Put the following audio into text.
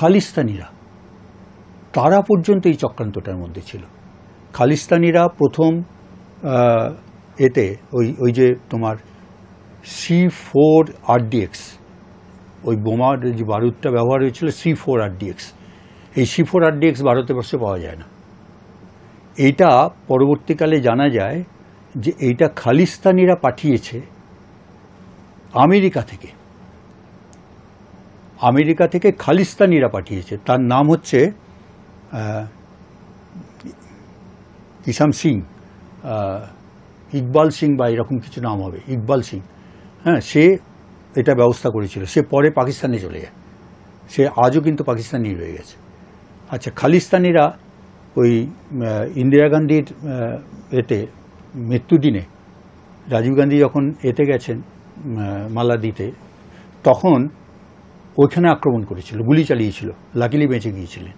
খালিস্তানিরা। তারা পর্যন্ত এই চক্রান্তটার মধ্যে ছিল। খালিস্তানিরা প্রথম এতে ওই ওই যে তোমার সি ফোর আরডিএক্স ওই বোমার যে বারুদটা ব্যবহার হয়েছিল সি ফোর আরডিএক্স এই সি ফোর আরডিএক্স ভারতবর্ষে পাওয়া যায় না। এইটা পরবর্তীকালে জানা যায় যে এইটা খালিস্তানিরা পাঠিয়েছে আমেরিকা থেকে। আমেরিকা থেকে খালিস্তানিরা পাঠিয়েছে। তার নাম হচ্ছে কিষাম সিং। ইকবাল সিং বা এরকম কিছু নাম হবে, ইকবাল সিং। হ্যাঁ সে এটা ব্যবস্থা করেছিল। সে পরে পাকিস্তানে চলে যায়। সে আজও কিন্তু পাকিস্তানি রয়ে গেছে। আচ্ছা খালিস্তানিরা ওই ইন্দিরা গান্ধীর এতে মৃত্যুদিনে রাজীব গান্ধী যখন এতে গেছেন মালা দিতে তখন ওইখানে আক্রমণ করেছিল গুলি চালিয়েছিল লাকিলি বেঁচে গিয়েছিলেন।